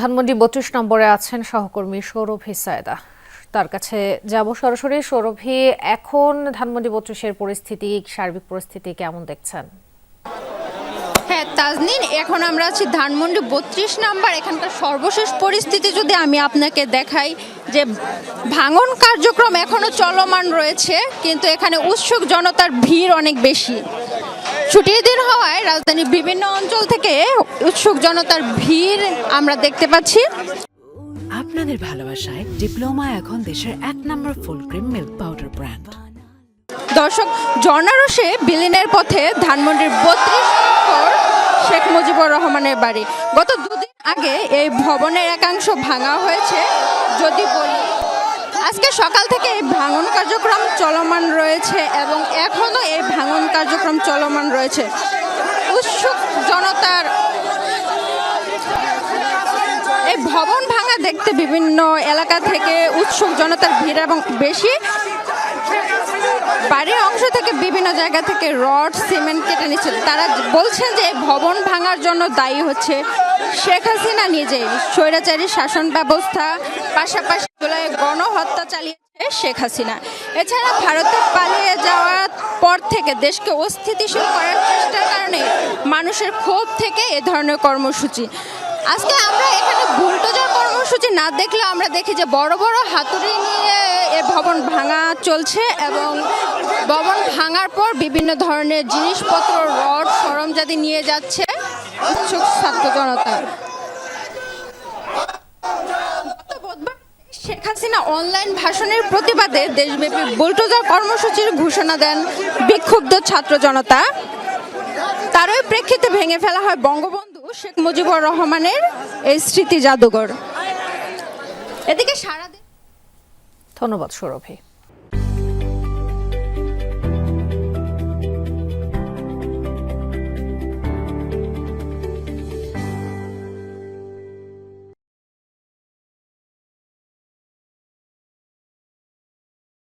ধানমন্ডি বত্রিশ নম্বরে আছেন সহকর্মী সৌরভী সায়দা। তার কাছে যাব সরাসরি। সৌরভী, এখন ধানমন্ডি বত্রিশের পরিস্থিতি, সার্বিক পরিস্থিতি কেমন দেখছেন? হ্যাঁ তাজনিন, এখন আমরা আছি ধানমন্ডি বত্রিশ নাম্বার। এখানকার সর্বশেষ পরিস্থিতি যদি আমি আপনাকে দেখাই, যে ভাঙন কার্যক্রম এখনও চলমান রয়েছে, কিন্তু এখানে উৎসুক জনতার ভিড় অনেক বেশি। ছুটির দিন হওয়ায় রাজধানীর বিভিন্ন অঞ্চল থেকে উৎসুক জনতার ভিড় আমরা দেখতে পাচ্ছি। আপনাদের ভালোবাসায় ডিপ্লোমা এখন দেশের এক নম্বর full cream milk powder brand. দর্শক জর্নারসে বিলিনের পথে ধানমন্ডির বত্রিশ শেখ মুজিবুর রহমানের বাড়ি। গত দুদিন আগে এই ভবনের একাংশ ভাঙা হয়েছে যদি বলি সকাল থেকে এই ভাঙন কার্যক্রম চলমান রয়েছে এবং এখনও এই ভাঙন কার্যক্রম চলমান রয়েছে। উৎসুক জনতার এই ভবন ভাঙা দেখতে বিভিন্ন এলাকা থেকে উৎসুক জনতার ভিড় এবং বেশি। বাড়ির অংশ থেকে বিভিন্ন জায়গা থেকে রড, সিমেন্ট কেটে নিচ্ছে। তারা বলছেন যে ভবন ভাঙার জন্য দায়ী হচ্ছে শেখ হাসিনা নিজেই। স্বৈরাচারী শাসন ব্যবস্থা, পাশাপাশি জুলাই গণহত্যা চালিয়েছে শেখ হাসিনা। এছাড়া ভারতে পালিয়ে যাওয়ার পর থেকে দেশকে অস্থিতিশীল করার চেষ্টার কারণে মানুষের ক্ষোভ থেকে এ ধরনের কর্মসূচি। আজকে আমরা এখানে বুলডোজার কর্মসূচি না দেখলে আমরা দেখি যে বড় বড় হাতুড়ি নিয়ে এ ভবন ভাঙা চলছে এবং ভবন ভাঙার পর বিভিন্ন ধরনের জিনিসপত্র, রড সরঞ্জাদি নিয়ে যাচ্ছে উৎসুক ছাত্র জনতা গত বুধবার শেখ হাসিনা অনলাইন ভাষণের প্রতিবাদে দেশব্যাপী বুলডোজার কর্মসূচির ঘোষণা দেন বিক্ষুব্ধ ছাত্র জনতা। তারই প্রেক্ষিতে ভেঙে ফেলা হয় বঙ্গবন্ধু শেখ মুজিবুর রহমানের এই স্মৃতি জাদুঘর। এদিকে সারা ধন্যবাদ সৌরভী।